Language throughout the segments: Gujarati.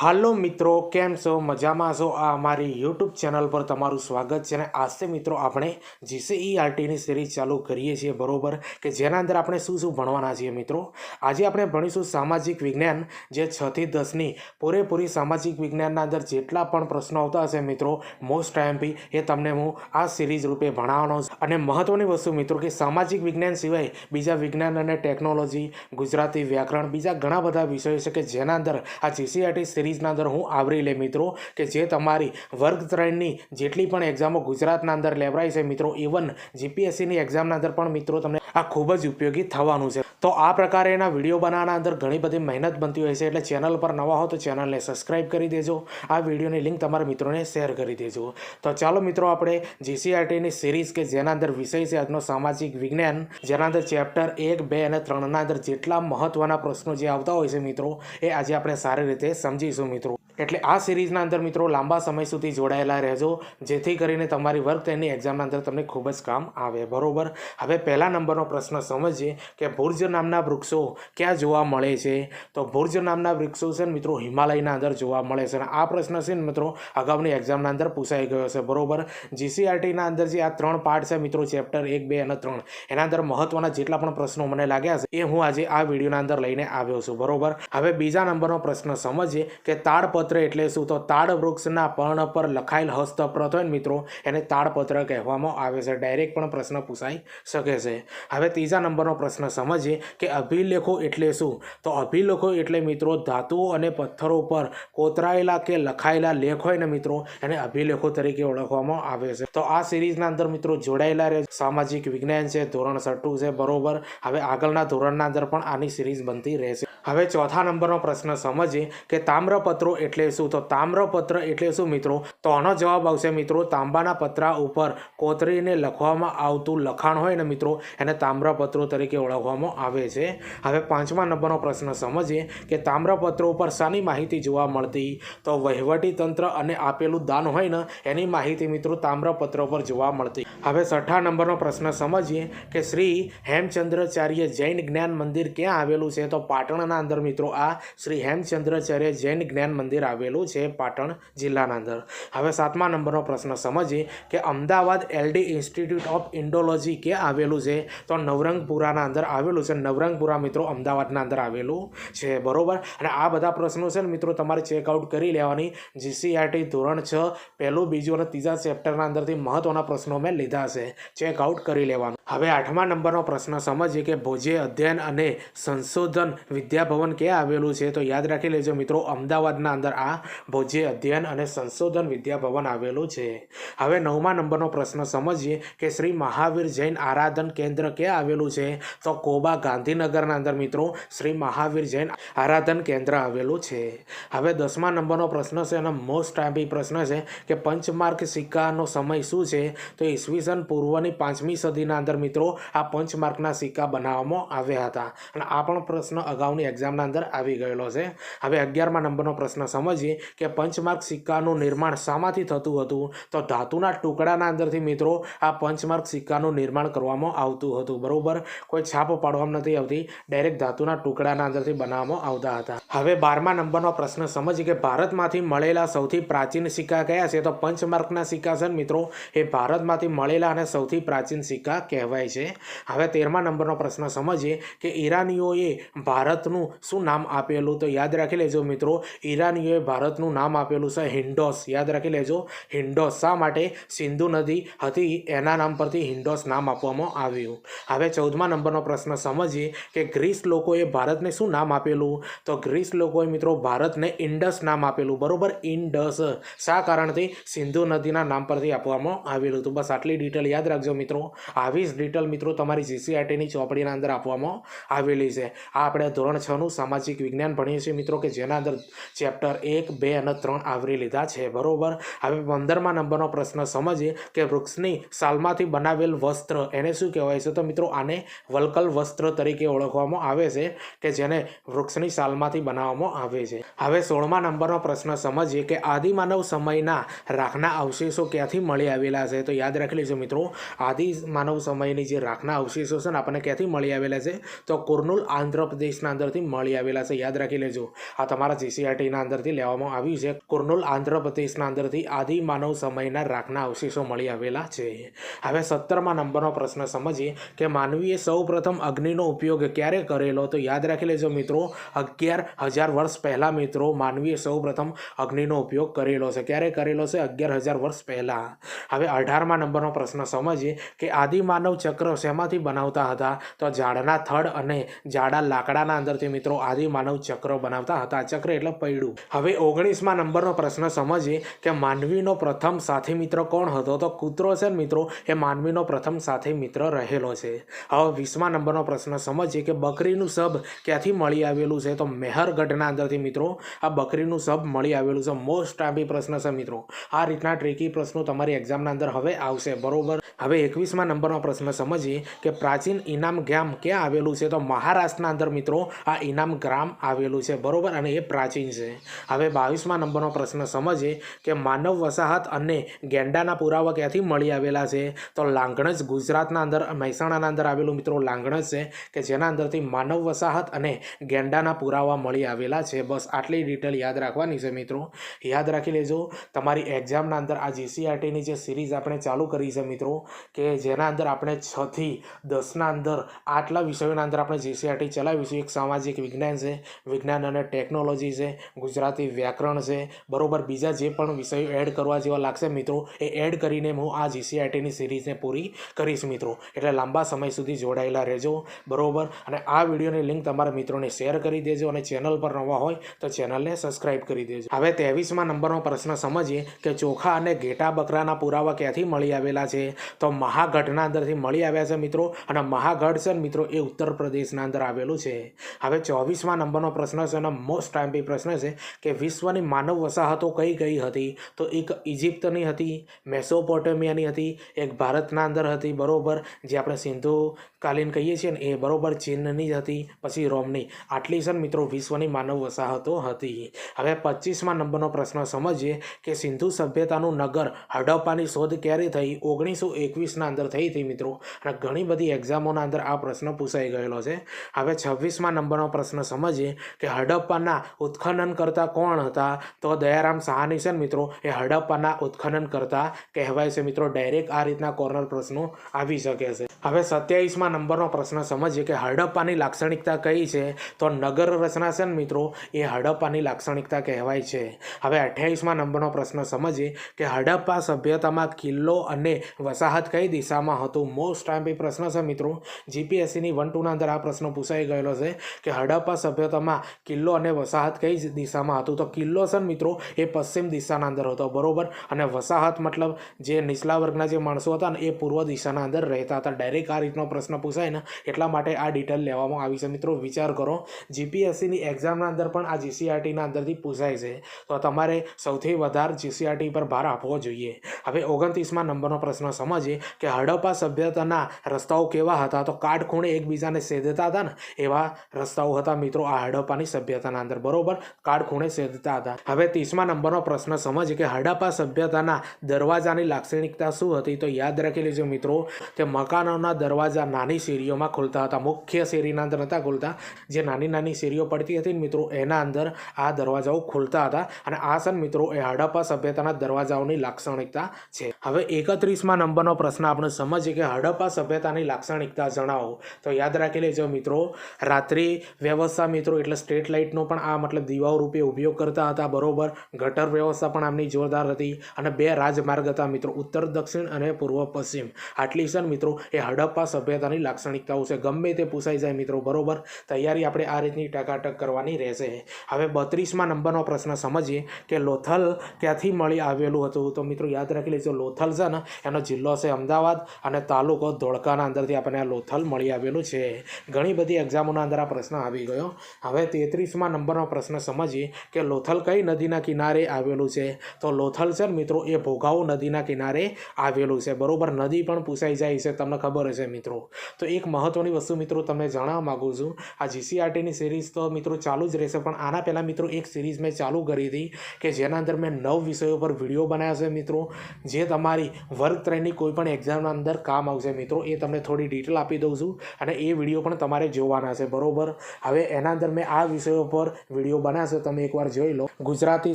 હાલો મિત્રો, કેમ છો? મજામાં છો? આ અમારી યુટ્યુબ ચેનલ પર તમારું સ્વાગત છે અને આજથી મિત્રો આપણે જીસીઈ આરટીની સિરીઝ ચાલુ કરીએ છીએ, બરોબર? કે જેના અંદર આપણે શું શું ભણવાના છીએ મિત્રો? આજે આપણે ભણીશું સામાજિક વિજ્ઞાન, જે છથી દસની પૂરેપૂરી સામાજિક વિજ્ઞાનના અંદર જેટલા પણ પ્રશ્નો આવતા હશે મિત્રો મોસ્ટ ટાઈમથી એ તમને હું આ સિરીઝ રૂપે ભણાવવાનો અને મહત્ત્વની વસ્તુ મિત્રો કે સામાજિક વિજ્ઞાન સિવાય બીજા વિજ્ઞાન અને ટેકનોલોજી ગુજરાતી વ્યાકરણ, બીજા ઘણા બધા વિષયો છે કે જેના અંદર આ જીસીઆરટી સિરીઝના અંદર હું આવરી લે મિત્રો, કે જે તમારી વર્ગ ત્રણની જેટલી પણ એક્ઝામો ગુજરાતના અંદર લેવરાય છે મિત્રો ઇવન જીપીએસસીની એક્ઝામના અંદર પણ મિત્રો તમને આ ખૂબ જ ઉપયોગી થવાનું છે. તો આ પ્રકારે એના વીડિયો બનાવવાના અંદર ઘણી બધી મહેનત બનતી હોય છે, એટલે ચેનલ પર નવા હો તો ચેનલને સબસ્ક્રાઇબ કરી દેજો. આ વિડીયોની લિંક તમારા મિત્રોને શેર કરી દેજો. તો ચાલો મિત્રો આપણે જીસીઆરટીની સિરીઝ કે જેના અંદર વિષય છે આજનો સામાજિક વિજ્ઞાન, જેના અંદર ચેપ્ટર એક, બે અને ત્રણના અંદર જેટલા મહત્ત્વના પ્રશ્નો જે આવતા હોય છે મિત્રો, એ આજે આપણે સારી રીતે સમજીશું. મિત્રો. એટલે આ સિરીઝના અંદર મિત્રો લાંબા સમય સુધી જોડાયેલા રહેજો. જેથી કરીને તમારી વર્ક તેની એક્ઝામના અંદર તમને ખૂબ જ કામ આવે. બરોબર? હવે પહેલા નંબરનો પ્રશ્ન સમજીએ કે ભુર્જ નામના વૃક્ષો ક્યાં જોવા મળે છે? તો ભુર્જ નામના વૃક્ષો છે મિત્રો હિમાલયના અંદર જોવા મળે છે. અને આ પ્રશ્ન છે ને મિત્રો અગાઉની એક્ઝામના અંદર પૂછાઈ ગયો છે બરોબર? જીસીઆરટીના અંદર જે આ ત્રણ પાર્ટ છે મિત્રો ચેપ્ટર એક, બે અને ત્રણ, એના અંદર મહત્વના જેટલા પણ પ્રશ્નો મને લાગ્યા છે એ હું આજે આ વિડીયોના અંદર લઈને આવ્યો છું. બરોબર? હવે બીજા નંબરનો પ્રશ્ન સમજીએ કે તાડપત્ર એટલે શું? તો તાડ વૃક્ષના પર્ણ પર લખાયેલ હસ્તપ્રત હોય મિત્રો, એને તાડપત્ર કહેવામાં આવે છે. ડાયરેક્ટ પણ પ્રશ્ન પૂછાઈ શકે છે. હવે ત્રીજા નંબરનો પ્રશ્ન સમજીએ કે અભિલેખો એટલે શું? તો અભિલેખો એટલે મિત્રો ધાતુઓ અને પથ્થરો પર કોતરાયેલા કે લખાયેલા લેખ હોય ને મિત્રો, એને અભિલેખો તરીકે ઓળખવામાં આવે છે. તો આ સિરીઝના અંદર મિત્રો જોડાયેલા રહે સામાજિક વિજ્ઞાન છે, ધોરણ છઠ્ઠું છે, બરોબર. હવે આગળના ધોરણના અંદર પણ આની સિરીઝ બનતી રહેશે. હવે ચોથા નંબરનો પ્રશ્ન સમજીએ કે તામ્રપત્રો એટલે શું? તો તામ્રપત્ર એટલે શું મિત્રો? તો આનો જવાબ આવશે મિત્રો તાંબાના પતરા ઉપર કોતરીને લખવામાં આવતું લખાણ હોય ને મિત્રો, એને તામ્રપત્રો તરીકે ઓળખવામાં આવે છે. હવે પાંચમા નંબરનો પ્રશ્ન સમજીએ કે તામ્રપત્રો ઉપર શાની માહિતી જોવા મળતી? તો વહીવટી તંત્ર અને આપેલું દાન હોય ને, એની માહિતી મિત્રો તામ્રપત્રો પર જોવા મળતી. હવે છઠ્ઠા નંબરનો પ્રશ્ન સમજીએ કે શ્રી હેમચંદ્રાચાર્ય જૈન જ્ઞાન મંદિર ક્યાં આવેલું છે? તો પાટણના અંદર મિત્રો આ શ્રી હેમચંદ્રાચાર્ય જૈન જ્ઞાન મંદિર આવેલું છે પાટણ જિલ્લાના અંદર. હવે સાતમા નંબરનો પ્રશ્ન સમજીએ કે Ahmedabad L D institute of Indology ક્યાં આવેલું છે? તો નવરંગપુરાના અંદર આવેલું છે. નવરંગપુરા મિત્રો અમદાવાદના અંદર આવેલું છે. બરોબર? અને આ બધા પ્રશ્નો છે ને મિત્રો તમારે ચેકઆઉટ કરી લેવાની. જીસીઆરટી ધોરણ છ, પહેલું, બીજું અને ત્રીજા ચેપ્ટરના અંદરથી મહત્વના પ્રશ્નો મેં લીધા છે. ચેકઆઉટ કરી લેવાનું. હવે આઠમા નંબરનો પ્રશ્ન સમજીએ કે ભોજે અધ્યયન અને સંશોધન વિદ્યાભવન ક્યાં આવેલું છે? તો યાદ રાખી લેજો મિત્રો અમદાવાદના અંદર આ ભોજ્ય અધ્યયન અને સંશોધન વિદ્યાભવન આવેલું છે. હવે નવમા નંબરનો પ્રશ્ન સમજીએ કે શ્રી મહાવીર જૈન આરાધન કેન્દ્ર ક્યાં આવેલું છે? તો કોબા ગાંધીનગરના અંદર મિત્રો શ્રી મહાવીર જૈન આરાધન કેન્દ્ર આવેલું છે. હવે દસમા નંબરનો પ્રશ્ન છે અને મોસ્ટ ટાઈમ્પી પ્રશ્ન છે કે પંચમાર્ક સિક્કાનો સમય શું છે? તો ઈસવીસન પૂર્વની પાંચમી સદીના અંદર મિત્રો આ પંચમાર્કના સિક્કા બનાવવામાં આવ્યા હતા. અને આ પણ પ્રશ્ન અગાઉની એક્ઝામના અંદર આવી ગયેલો છે. હવે અગિયારમા નંબરનો પ્રશ્ન સમજીએ કે પંચમાર્ક સિક્કાનું નિર્માણ શામાંથી થતું હતું? તો ધાતુના ટુકડાના અંદરથી મિત્રો આ પંચમાર્ક સિક્કાનું નિર્માણ કરવામાં આવતું હતું. બરાબર? કોઈ છાપ પાડવામાં નથી આવતી. ડાયરેક્ટ ધાતુના ટુકડાના અંદરથી બનાવવામાં આવતા હતા. હવે બારમા નંબરનો પ્રશ્ન સમજીએ કે ભારતમાંથી મળેલા સૌથી પ્રાચીન સિક્કા કયા છે? તો પંચમાર્કના સિક્કા છે મિત્રો, એ ભારતમાંથી મળેલા અને સૌથી પ્રાચીન સિક્કા કહેવાય છે. હવે તેરમા નંબરનો પ્રશ્ન સમજીએ કે ઈરાનીઓએ ભારતનું શું નામ આપેલું? તો યાદ રાખી લેજો મિત્રો ઈરાનીઓએ ભારતનું નામ આપેલું છે હિન્ડોસ યાદ રાખી લેજો હિન્ડોસ શા માટે? સિંધુ નદી હતી, એના નામ પરથી હિન્ડોસ નામ આપવામાં આવ્યું. હવે ચૌદમા નંબરનો પ્રશ્ન સમજીએ કે ગ્રીસ લોકોએ ભારતને શું નામ આપેલું? તો ગ્રીસ લોકોએ મિત્રો ભારતને ઇન્ડસ નામ આપેલું, બરોબર? ઇન્ડસ. શા કારણથી? સિંધુ નદીના નામ પરથી આપવામાં આવેલું હતું. બસ આટલી ડિટેલ યાદ રાખજો મિત્રો. આવી જ ડિટેલ મિત્રો તમારી જીસીઆરટીની ચોપડીના અંદર આપવામાં આવેલી છે. આ આપણે ધોરણ છનું સામાજિક વિજ્ઞાન ભણીએ છીએ મિત્રો કે જેના અંદર ચેપ્ટર એક, બે અને ત્રણ આવરી લીધા છે. બરોબર? હવે પંદરમા નંબરનો પ્રશ્ન સમજીએ કે વૃક્ષની સાલમાંથી બનાવેલ વસ્ત્ર એને શું કહેવાય છે? તો મિત્રો, આને વલ્કલ વસ્ત્ર તરીકે ઓળખવામાં આવે છે કે જેને વૃક્ષની સાલમાંથી બનાવવામાં આવે છે. હવે સોળમા નંબરનો પ્રશ્ન સમજીએ કે આદિમાનવ સમયના રાખના અવશેષો ક્યાંથી મળી આવેલા છે? તો યાદ રાખી લેજો મિત્રો, આદિમાનવ સમયની જે રાખના અવશેષો છે ને આપણને ક્યાંથી મળી આવેલા છે? તો કુર્નુલ આંધ્રપ્રદેશના અંદરથી મળી આવેલા છે. યાદ રાખી લેજો. આ તમારા જીસીઆરટીના અંદરથી લેવામાં આવ્યું છે. કુર્નુલ આંધ્રપ્રદેશના અંદરથી આદિ માનવ સમયના રાખના અવશેષો મળી આવેલા છે. હવે સત્તરમાં નંબરનો પ્રશ્ન સમજીએ કે માનવીએ સૌ પ્રથમ અગ્નિનો ઉપયોગ ક્યારે કરેલો? તો યાદ રાખી લેજો મિત્રો, અગિયાર હજાર વર્ષ પહેલાં મિત્રો માનવીએ સૌ પ્રથમ અગ્નિનો ઉપયોગ કરેલો છે. ક્યારે કરેલો છે? અગિયાર હજાર વર્ષ પહેલાં. હવે અઢારમા નંબરનો પ્રશ્ન સમજીએ કે આદિમાનવ ચક્ર શેમાંથી બનાવતા હતા? તો ઝાડના થડ અને જાડા લાકડાના અંદરથી મિત્રો આદિમાનવ ચક્ર બનાવતા હતા. ચક્ર એટલે પૈડું હવે ઓગણીસમાં નંબરનો પ્રશ્ન સમજીએ કે માનવીનો પ્રથમ સાથી મિત્ર કોણ હતો? તો કૂતરો છે મિત્રો, એ માનવીનો પ્રથમ સાથી મિત્ર રહેલો છે. હવે વીસમા નંબરનો પ્રશ્ન સમજીએ કે બકરીનું સબ ક્યાંથી મળી આવેલું છે? તો મેહરગઢના અંદરથી મિત્રો, આ બકરીનું સબ મળી આવેલું છે. મોસ્ટ આંબી પ્રશ્ન છે મિત્રો. આ રીતના ટ્રેકી પ્રશ્નો તમારી એક્ઝામના અંદર હવે આવશે, બરોબર? હવે એકવીસમા નંબરનો પ્રશ્ન સમજીએ કે પ્રાચીન ઇનામ ગામ ક્યાં આવેલું છે? તો મહારાષ્ટ્રના અંદર મિત્રો, આ ઇનામ ગ્રામ આવેલું છે, બરોબર? અને એ પ્રાચીન છે. હવે બાવીસમા નંબરનો પ્રશ્ન સમજીએ કે માનવ વસાહત અને ગેંડાના પુરાવા ક્યાંથી મળી આવેલા છે? તો લાંગણજ ગુજરાતના અંદર, મહેસાણાના અંદર આવેલું મિત્રો લાંગણજ છે કે જેના અંદરથી માનવ વસાહત અને ગેંડાના પુરાવા મળી આવેલા છે. બસ આટલી ડિટેલ યાદ રાખવાની છે મિત્રો. યાદ રાખી લેજો, તમારી એક્ઝામના અંદર આ જીસીઆરટીની જે સિરીઝ આપણે ચાલુ કરી છે મિત્રો, કે જેના અંદર આપણે છથી દસના અંદર આટલા વિષયોના અંદર આપણે જીસીઆરટી ચલાવીશું. એક સામાજિક વિજ્ઞાન છે, વિજ્ઞાન અને ટેકનોલોજી છે ગુજરાતી વ્યાકરણ છે. બરોબર, બીજા જે પણ વિષયો એડ કરવા જેવા લાગશે મિત્રો, એ એડ કરીને હું આ જીસીઆઈટીની સિરીઝને પૂરી કરીશ મિત્રો. એટલે લાંબા સમય સુધી જોડાયેલા રહેજો. બરોબર? અને આ વિડીયોની લિંક તમારા મિત્રોને શેર કરી દેજો અને ચેનલ પર નવા હોય તો ચેનલને સબસ્ક્રાઇબ કરી દેજો. હવે ત્રેવીસમાં નંબરનો પ્રશ્ન સમજીએ કે ચોખા અને ઘેટા બકરાના પુરાવા ક્યાંથી મળી આવેલા છે? તો મહાગઢના અંદરથી મળી આવ્યા છે મિત્રો, અને મહાગઢ છે મિત્રો એ ઉત્તર પ્રદેશના અંદર આવેલું છે. હવે ચોવીસમાં નંબરનો પ્રશ્ન છે અને મોસ્ટ ટાઈમ પ્રશ્ન છે કે વિશ્વની માનવ વસાહતો કઈ કઈ હતી? તો એક ઇજિપ્તની હતી, મેસોપોટેમિયાની હતી, એક ભારતના અંદર હતી, બરાબર? જે આપણે સિંધુ કહીએ છીએ ને, એ બરાબર ચીનની જ હતી, પછી રોમની. આટલી છે મિત્રો વિશ્વની માનવ વસાહતો હતી. હવે પચીસમાં નંબરનો પ્રશ્ન સમજીએ કે સિંધુ સભ્યતાનું નગર હડપ્પાની શોધ ક્યારે થઈ? ઓગણીસો એકવીસના અંદર થઈ હતી મિત્રો. અને ઘણી બધી એક્ઝામોના અંદર આ પ્રશ્ન પૂછાઈ ગયેલો છે. હવે છવ્વીસમાં નંબરનો પ્રશ્ન સમજીએ કે હડપ્પાના ઉત્ખનન કરતા કોણ હતા? તો દયારામ સાહાની છે મિત્રો, એ હડપ્પાના ઉત્ખનન કરતા કહેવાય છે મિત્રો. ડાયરેક્ટ આ રીતના કોર્નર પ્રશ્નો આવી શકે છે. હવે સત્યાવીસમાં નંબરનો પ્રશ્ન સમજીએ કે હડપ્પાની લાક્ષણિકતા કઈ છે? તો નગર રચના છે ને મિત્રો, એ હડપ્પાની લાક્ષણિકતા કહેવાય છે. હવે અઠ્યાવીસમાં નંબરનો પ્રશ્ન સમજીએ કે હડપ્પા સભ્યતામાં કિલ્લો અને વસાહત કઈ દિશામાં હતું? મોસ્ટ ટાઈમ પ્રશ્ન છે મિત્રો. જીપીએસસીની વન ટુના અંદર આ પ્રશ્ન પૂછાઈ ગયેલો છે કે હડપ્પા સભ્યતામાં કિલ્લો અને વસાહત કઈ દિશામાં હતું. તો કિલ્લો છે મિત્રો, એ પશ્ચિમ દિશાના અંદર હતો. બરોબર? અને વસાહત મતલબ જે નીચલા વર્ગના જે માણસો હતા ને, એ પૂર્વ દિશાના અંદર રહેતા હતા. ડાયરેક્ટ આ રીતનો પ્રશ્ન પૂછાય ને, એટલા માટે આ ડિટેલ લેવામાં આવી છે. મિત્રો, વિચાર કરો. જીપીએસસીની એક્ઝામના અંદર પણ આ જીસીઆરટીના અંદરથી પૂછાય છે. તો તમારે સૌથી વધારે જીસીઆરટી પર ભાર આપવો જોઈએ. હવે ઓગણત્રીસમાં નંબરનો પ્રશ્ન. સમજીએ કે હડપ્પા સભ્યતાના રસ્તાઓ કેવા હતા? તો કાટખૂણે એકબીજાને સેધતા હતા ને, એવા રસ્તાઓ હતા મિત્રો, આ હડપ્પાની સભ્યતાના અંદર. બરોબર? કાટખૂણે શેધતા હતા. હવે ત્રીસમા નંબરનો પ્રશ્ન સમજ કે હડપ્પા સભ્યતાના દરવાજાની લાક્ષણિકતા શું હતી? તો યાદ રાખી લેજો મિત્રો કે મકાનોના દરવાજા નાની શેરીઓમાં ખુલતા હતા. મુખ્ય શેરીના અંદર નહોતા ખુલતા. જે નાની નાની શેરીઓ પડતી હતી મિત્રો, એના અંદર આ દરવાજાઓ ખુલતા હતા. અને આ સન મિત્રો, એ હડપ્પા સભ્યતાના દરવાજાઓની લાક્ષણિકતા છે. હવે એકત્રીસમાં નંબરનો પ્રશ્ન આપણે સમજીએ કે હડપ્પા સભ્યતાની લાક્ષણિકતા જણાવો. તો યાદ રાખી લેજો મિત્રો, રાત્રિ વ્યવસ્થા મિત્રો, એટલે સ્ટ્રીટ લાઇટનો પણ આ મતલબ દીવાઓ રૂપે ઉપયોગ કરતા હતા, બરોબર. ગટર વ્યવસ્થા પણ આમની જોરદાર હતી અને બે રાજમાર્ગ હતા મિત્રો, ઉત્તર, દક્ષિણ અને પૂર્વ, પશ્ચિમ. આટલી છે મિત્રો, એ હડપ્પા સભ્યતાની લાક્ષણિકતાઓ છે. ગમે તે પૂછાઈ જાય મિત્રો, બરોબર. તૈયારી આપણે આ રીતની ટકાટક કરવાની રહેશે. હવે બત્રીસમાં નંબરનો પ્રશ્ન સમજીએ કે લોથલ ક્યાંથી મળી આવેલું હતું? તો મિત્રો, યાદ રાખી લેજો, લોથલ છે ને, એનો જિલ્લો છે અમદાવાદ અને તાલુકો ધોળકાના અંદરથી આપણને આ લોથલ મળી આવેલું છે. ઘણી બધી એક્ઝામોના અંદર આ પ્રશ્ન આવી ગયો. હવે તેત્રીસમાં નંબરનો પ્રશ્ન સમજીએ કે લોથલ કઈ નદીના કિનારે આવેલું છે? તો લોથલ છે મિત્રો, એ ભોગાવો નદીના કિનારે આવેલું છે. બરોબર? નદી પણ પૂછાઈ જાય છે, તમને ખબર હશે મિત્રો. તો એક મહત્ત્વની વસ્તુ મિત્રો તમને જણાવવા માગું છું. આ જીસીઆરટીની સિરીઝ તો મિત્રો ચાલુ જ રહેશે, પણ આના પહેલાં મિત્રો એક સિરીઝ મેં ચાલુ કરી હતી કે જેના અંદર મેં નવ વિષયો પર વીડિયો બનાવ્યા છે મિત્રો. જે તમારી વર્ગ ત્રણની કોઈ પણ એક્ઝામના અંદર કામ આવશે મિત્રો, એ તમને થોડી ડિટેલ આપી દઉં છું અને એ વીડિયો પણ તમારે જોવાના છે, બરોબર? હવે એના અંદર મેં આ વિષયો પર વીડિયો બનાવ્યો છે, તમે એકવાર જોઈ લો. ગુજરાતી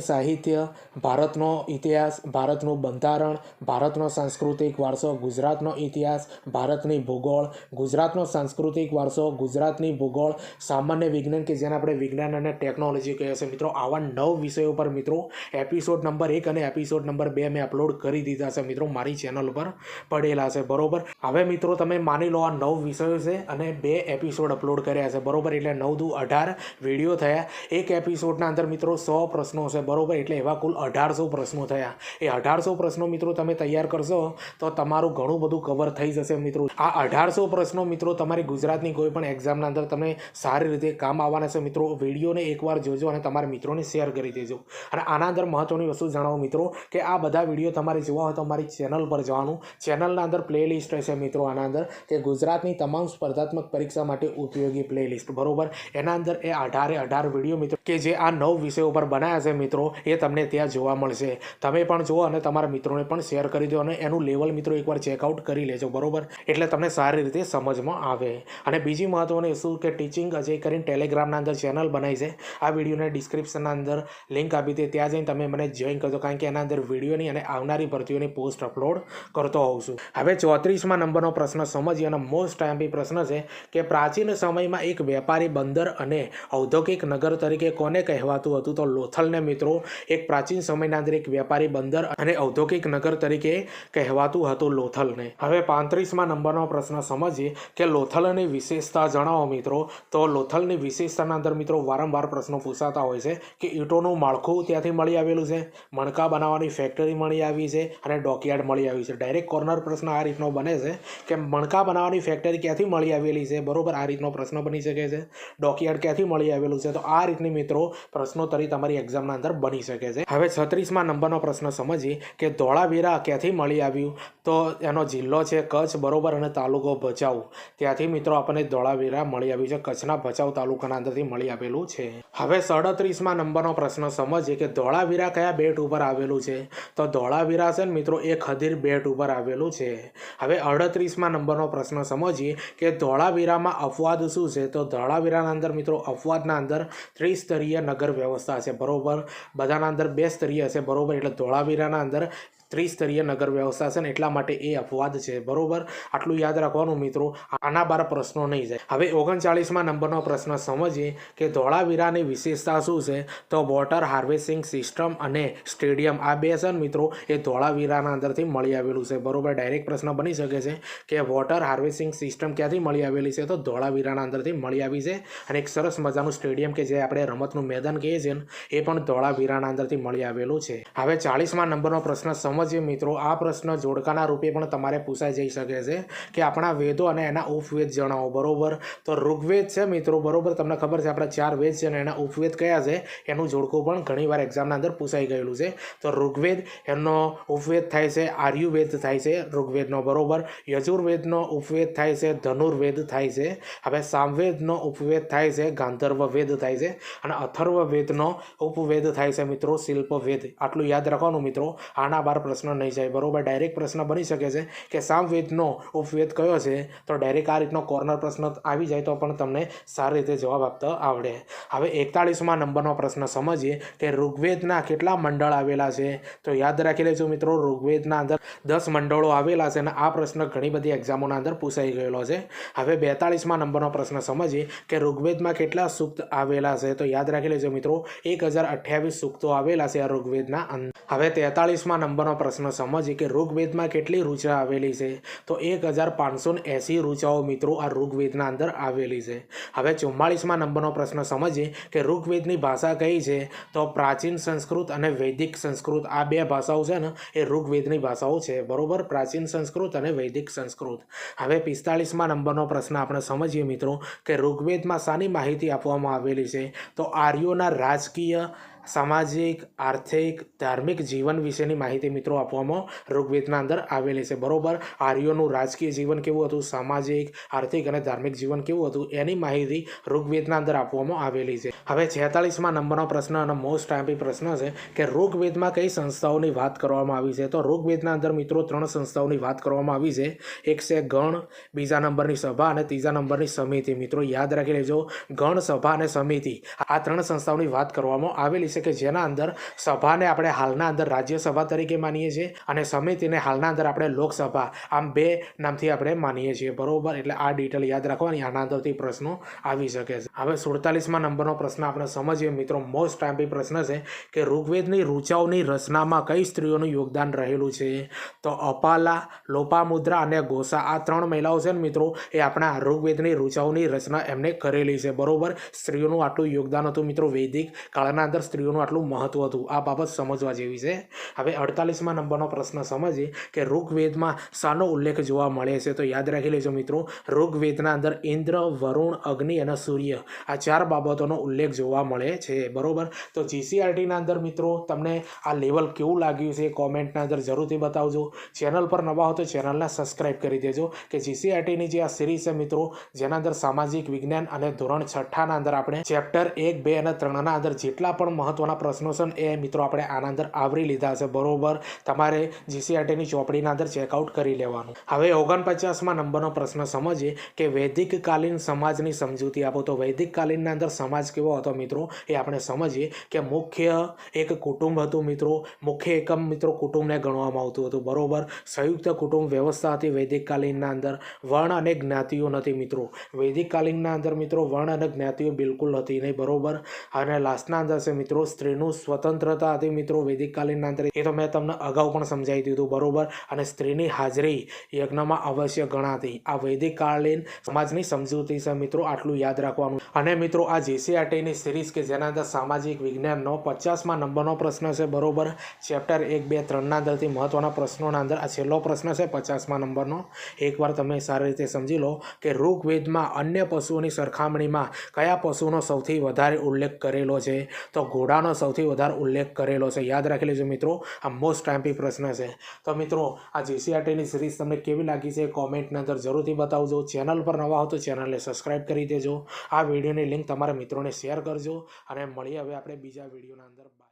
સાહિત્ય, ભારતનો ઇતિહાસ, ભારતનું બંધારણ, ભારતનો સાંસ્કૃતિક વારસો, ગુજરાતનો ઇતિહાસ, ભારતની ભૂગોળ, ગુજરાતનો સાંસ્કૃતિક વારસો, ગુજરાતની ભૂગોળ. સામાન્ય વિજ્ઞાન કે જેને આપણે વિજ્ઞાન અને ટેકનોલોજી કહીએ છીએ. મિત્રો, આવા નવ વિષયો પર મિત્રો, એપિસોડ નંબર એક અને એપિસોડ નંબર બે મેં અપલોડ કરી દીધા છે મિત્રો, મારી ચેનલ પર પડેલા છે, બરોબર? હવે મિત્રો, તમે માની લો આ નવ વિષયો છે અને બે એપિસોડ અપલોડ કર્યા છે, બરોબર? એટલે નવ દુ અઢાર વીડિયો થયા. એક એપિસોડના અંદર મિત્રો સો પ્રશ્નો છે બરોબર? એટલે એવા કુલ અઢારસો પ્રશ્નો થયા. એ અઢારસો પ્રશ્નો મિત્રો તમે તૈયાર કરશો, તો તમારું ઘણું બધું કવર થઈ જશે મિત્રો. આ અઢારસો પ્રશ્નો મિત્રો તમારી ગુજરાતની કોઈ પણ એક્ઝામના અંદર તમને સારી રીતે કામ આવવાના છે મિત્રો. વિડીયોને એકવાર જોજો અને તમારા મિત્રોને શેર કરી દેજો. અને આના અંદર મહત્ત્વની વસ્તુ જણાવો મિત્રો, કે આ બધા વીડિયો તમારે જોવા હોય તો અમારી ચેનલ પર જવાનું. ચેનલના અંદર પ્લેલિસ્ટ હશે મિત્રો આના અંદર, કે ગુજરાતની તમામ સ્પર્ધાત્મક પરીક્ષા માટે ઉપયોગી પ્લેલિસ્ટ બરોબર? એના અંદર એ અઢારે અઢાર વીડિયો મિત્રો, કે જે આ નવ વિષયો પર બનાવ્યા છે મિત્રો, એ તમને ત્યાં જોવા મળશે. તમે પણ જુઓ અને તમારા મિત્રોને પણ શેર કરી દો અને એનું લેવલ મિત્રો એકવાર ચેકઆઉટ કરી લેજો, બરોબર? એટલે તમને સારી રીતે સમજમાં આવે. અને બીજી મહત્ત્વની વસ્તુ કે ટીચિંગ અજય કરીને ટેલિગ્રામના અંદર ચેનલ બનાવી છે. આ વિડીયોને ડિસ્ક્રિપ્શનના અંદર લિંક આપી દે. ત્યાં જઈને તમે મને જોઈન કરજો, કારણ કે એના અંદર વિડીયોની અને આવનારી ભરતીઓની પોસ્ટ અપલોડ કરતો હોઉં છું. હવે ચોત્રીસમાં નંબરનો પ્રશ્ન સમજીએ અને મોસ્ટ ટાઈમ પ્રશ્ન છે કે પ્રાચીન સમયમાં એક વેપારી બંદર અને ઔદ્યોગિક નગર તરીકે કોને કહેવાતું હતું તો લોથલને મિત્રો એક પ્રાચીન સમયના અંદર એક વેપારી બંદર અને ઔદ્યોગિક નગર તરીકે કહેવાતું હતું લોથલને. હવે પાંત્રીસમાં નંબરનો પ્રશ્ન સમજીએ કે લોથલની વિશેષતા જણાવો મિત્રો. તો લોથલની વિશેષતાના અંદર મિત્રો વારંવાર પ્રશ્નો પૂછાતા હોય છે કે ઈંટોનું માળખું ત્યાંથી મળી આવેલું છે, મણકા બનાવવાની ફેક્ટરી મળી આવી છે અને ડોકયાર્ડ મળી આવી છે. ડાયરેક્ટ કોર્નર પ્રશ્ન આ રીતનો બને છે કે મણકા બનાવવાની ફેક્ટરી ક્યાંથી મળી આવેલી છે? બરોબર આ રીતનો પ્રશ્ન બની શકે છે. ડોકયાર્ડ ક્યાંથી મળી આવેલું છે? તો આ રીતની મિત્રો પ્રશ્નોત્તરી તમારી એક્ઝામના અંદર બની શકે છે. હવે છત્રીસમાં નંબરનો પ્રશ્ન સમજીએ કે ધોળાવીરા ક્યાંથી મળી આવ્યું? તો એનો જિલ્લો છે કચ્છ, બરોબર, અને તાલુકો ભચાઉ. ત્યાંથી મિત્રો આપણને ધોળાવીરા મળી આવ્યું છે. કચ્છના ભચાઉ તાલુકાના અંદરથી મળી આવેલું છે. હવે સડત્રીસમાં નંબરનો પ્રશ્ન સમજીએ કે ધોળાવીરા કયા બેટ ઉપર આવેલું છે? તો ધોળાવીરા છે ને મિત્રો, એ ખદીર બેટ ઉપર આવેલું છે. હવે અડત્રીસમાં નંબરનો પ્રશ્ન સમજીએ કે ધોળાવીરામાં અપવાદ શું છે? તો ધોળાવીરાના અંદર મિત્રો, અપવાદના અંદર ત્રિસ્તરીય નગર વ્યવસ્થા છે બરોબર? બધાના અંદર બે સ્તરીય છે બરોબર? એટલે ધોળાવીરાના અંદર ત્રિસ્તરીય નગર વ્યવસ્થા છે ને એટલા માટે એ અપવાદ છે. બરોબર? આટલું યાદ રાખવાનું મિત્રો આના બાર પ્રશ્નો નહીં જાય હવે ઓગણચાળીસમાં નંબરનો પ્રશ્ન સમજીએ કે ધોળાવીરાની વિશેષતા શું છે? તો વોટર હાર્વેસ્ટિંગ સિસ્ટમ અને સ્ટેડિયમ આ બે છે મિત્રો, એ ધોળાવીરાના અંદરથી મળી આવેલું છે. બરોબર? ડાયરેક્ટ પ્રશ્ન બની શકે છે કે વોટર હાર્વેસ્ટિંગ સિસ્ટમ ક્યાંથી મળી આવેલી છે? તો ધોળાવીરાના અંદરથી મળી આવી છે. અને એક સરસ મજાનું સ્ટેડિયમ કે જે આપણે રમતનું મેદાન કહીએ છીએ એ પણ ધોળાવીરાના અંદરથી મળી આવેલું છે. હવે ચાળીસમાં નંબરનો પ્રશ્ન સમજીએ મિત્રો, આ પ્રશ્ન જોડકાના રૂપે પણ તમારે પૂછાઈ જઈ શકે છે કે આપણા વેદો અને એના ઉપવેદ જણાવો, બરોબર? તો ઋગ્વેદ છે મિત્રો, બરાબર? તમને ખબર છે, આપણા ચાર વેદ છે અને એના ઉપવેદ કયા છે? એનું જોડકું પણ ઘણીવાર એક્ઝામના અંદર પૂછાઈ ગયેલું છે. તો ઋગ્વેદ, એનો ઉપવેદ થાય છે, આર્યુવેદ થાય છે ઋગ્વેદનો, બરાબર? યજુર્વેદનો ઉપવેદ થાય છે, ધનુર્વેદ થાય છે. હવે સામવેદનો ઉપવેદ થાય છે ગાંધર્વ વેદ થાય છે અને અથર્વ વેદનો ઉપવેદ થાય છે મિત્રો, શિલ્પવેદ. આટલું યાદ રાખવાનું મિત્રો. આના બાર પ્રશ્ન નહીં જાય. બરોબર? ડાયરેક્ટ પ્રશ્ન બની શકે છે કે સામવેદનો ઉપવેદ કયો છે? તો ડાયરેક્ટ આ રીતનો કોર્નર પ્રશ્ન આવી જાય તો પણ તમને સારી રીતે જવાબ આપતો આવડે. હવે એકતાળીસમાં નંબરનો પ્રશ્ન સમજીએ કે ઋગ્વેદના કેટલા મંડળ આવેલા છે? તો યાદ રાખી લેજો મિત્રો, ઋગ્વેદના અંદર દસ મંડળો આવેલા છે અને આ પ્રશ્ન ઘણી બધી એક્ઝામોના અંદર પૂછાઈ ગયેલો છે. હવે બેતાળીસમાં નંબરનો પ્રશ્ન સમજીએ કે ઋગ્વેદમાં કેટલા સૂક્ત આવેલા છે? તો યાદ રાખી લેજો મિત્રો, એક હજાર અઠ્યાવીસ સૂક્તો આવેલા છે આ ઋગ્વેદના અંદર. હવે તેતાળીસમાં નંબરનો પ્રશ્ન સમજીએ કે ઋગ્વેદમાં કેટલી રૂચા આવેલી છે? તો એક હજાર પાંચસો એંસી રૂચાઓ મિત્રો આ ઋગ્વેદના અંદર આવેલી છે. હવે ચુમ્માળીસમાં નંબરનો પ્રશ્ન સમજીએ કે ઋગ્વેદની ભાષા કઈ છે? તો પ્રાચીન સંસ્કૃત અને વૈદિક સંસ્કૃત આ બે ભાષાઓ છે ને, એ ઋગ્વેદની ભાષાઓ છે. બરોબર? પ્રાચીન સંસ્કૃત અને વૈદિક સંસ્કૃત. હવે પિસ્તાળીસમાં નંબરનો પ્રશ્ન આપણે સમજીએ મિત્રો કે ઋગ્વેદમાં શાની માહિતી આપવામાં આવેલી છે? તો આર્યોના રાજકીય સામાજિક, આર્થિક, ધાર્મિક જીવન વિશેની માહિતી મિત્રો આપવામાં ઋગ્વેદના અંદર આવેલી છે. બરોબર? આર્યોનું રાજકીય જીવન કેવું હતું? સામાજિક, આર્થિક અને ધાર્મિક જીવન કેવું હતું? એની માહિતી ઋગ્વેદના અંદર આપવામાં આવેલી છે. હવે છેતાલીસમાં નંબરનો પ્રશ્ન અને મોસ્ટ ટાઈમ્પી પ્રશ્ન છે કે ઋગ્વેદમાં કઈ સંસ્થાઓની વાત કરવામાં આવી છે? તો ઋગ્વેદના અંદર મિત્રો ત્રણ સંસ્થાઓની વાત કરવામાં આવી છે. એક છે ગણ, બીજા નંબરની સભા અને ત્રીજા નંબરની સમિતિ. મિત્રો યાદ રાખી લેજો. ગણ, સભા અને સમિતિ. આ ત્રણ સંસ્થાઓની વાત કરવામાં આવેલી છે. કે જેના અંદર સભાને આપણે હાલના અંદર રાજ્યસભા તરીકે માનીએ છીએ અને સમિતિને હાલના અંદર આપણે લોકસભા, આમ બે નામથી આપણે માનીએ છીએ. બરોબર? એટલે આ ડિટેલ યાદ રાખવાની આના અંદરથી પ્રશ્નો આવી શકે છે. હવે સુડતાલીસમાં નંબરનો પ્રશ્ન આપણે સમજીએ. મિત્રો મોસ્ટ ટાઈમ્પી પ્રશ્ન છે કે ઋગ્વેદની ઋચાઓની રચનામાં કઈ સ્ત્રીઓનું યોગદાન રહેલું છે? તો અપાલા, લોપામુદ્રા અને ગોસા આ ત્રણ મહિલાઓ છે ને મિત્રો, એ આપણા ઋગ્વેદની ઋચાઓની રચના એમને કરેલી છે. બરોબર? સ્ત્રીઓનું આટલું યોગદાન હતું. મિત્રો, વૈદિક કાળના અંદર સ્ત્રીઓનું આટલું મહત્વ હતું. આ બાબત સમજવા જેવી છે. હવે અડતાલીસમાં નંબરનો પ્રશ્ન સમજીએ કે ઋગ્વેદમાં શાનો ઉલ્લેખ જોવા મળે છે. તો યાદ રાખી લેજો મિત્રો, ઋગ્વેદના અંદર ઇન્દ્ર, વરુણ, અગ્નિ અને સૂર્ય આ ચાર બાબતોનો ઉલ્લેખ જોવા મળે છે. બરોબર? તો જીસીઆરટીના અંદર મિત્રો, તમને આ લેવલ કેવું લાગ્યું છે કોમેન્ટના અંદર જરૂરથી બતાવજો. ચેનલ પર નવા હો તો ચેનલને સબસ્ક્રાઇબ કરી દેજો કે જીસીઆરટીની જે આ સિરીઝ છે મિત્રો, જેના અંદર સામાજિક વિજ્ઞાન અને ધોરણ છઠ્ઠાના અંદર આપણે ચેપ્ટર એક, બે અને ત્રણના અંદર જેટલા પણ મહત્વના પ્રશ્નો છે એ મિત્રો આપણે આના અંદર આવરી લીધા છે. બરોબર? તમારે જીસીઆરટીની ચોપડીના અંદર ચેકઆઉટ કરી લેવાનું. હવે ઓગણપચાસમાં નંબરનો પ્રશ્ન સમજીએ કે વૈદિક કાલીન સમાજની સમજૂતી આપો. તો વૈદિક કાલીનના અંદર સમાજ કેવો હતો મિત્રો? એ આપણે સમજીએ કે મુખ્ય એક કુટુંબ હતું મિત્રો. મુખ્ય એકમ મિત્રો કુટુંબને ગણવામાં આવતું હતું. બરોબર? સંયુક્ત કુટુંબ વ્યવસ્થા હતી વૈદિક કાલીનના અંદર. વર્ણ અને જ્ઞાતિઓ નથી મિત્રો. વૈદિક કાલીનના અંદર મિત્રો વર્ણ અને જ્ઞાતિઓ બિલકુલ હતી નહીં. બરોબર? અને લાસ્ટના અંદર છે મિત્રો સ્ત્રીનું સ્વતંત્રતા હતી. મિત્રો, વૈદિકકાલીન કાલીનના એ તો મેં તમને અગાઉ પણ સમજાવી દીધું, બરોબર? અને સ્ત્રીની હાજરી યજ્ઞમાં અવશ્ય ગણાતી. આ વૈદિક કાલીન સમાજની સમજૂતી છે મિત્રો, આટલું યાદ રાખવાનું. અને મિત્રો, આ જીસીઆરટીની સિરીઝ કે જેના અંદર સામાજિક વિજ્ઞાનનો પચાસમાં નંબરનો પ્રશ્ન છે, બરોબર? ચેપ્ટર એક, બે, ત્રણના અંદરથી મહત્વના પ્રશ્નોના અંદર આ છેલ્લો પ્રશ્ન છે, પચાસમાં નંબરનો. એકવાર તમે સારી રીતે સમજી લો કે ઋગ્વેદમાં અન્ય પશુઓની સરખામણીમાં કયા પશુનો સૌથી વધારે ઉલ્લેખ કરેલો છે? તો ઘોડાનો સૌથી વધારે ઉલ્લેખ કરેલો છે. યાદ રાખી લેજો મિત્રો, આ મોસ્ટ ટાઈમ્પી પ્રશ્ન છે. તો મિત્રો, આ જીસીઆરટીની સિરીઝ તમને કેવી લાગી છે? કોમેન્ટની અંદર જરૂરથી બતાવજો. ચેનલ પર નવા હો તો ચેનલને સબસ્ક્રાઈબ કરી દેજો. આ વિડીયોની લિંક તમારા મિત્રોને શેર કરજો. અને મળીએ હવે આપણે બીજા વિડીયોના અંદર.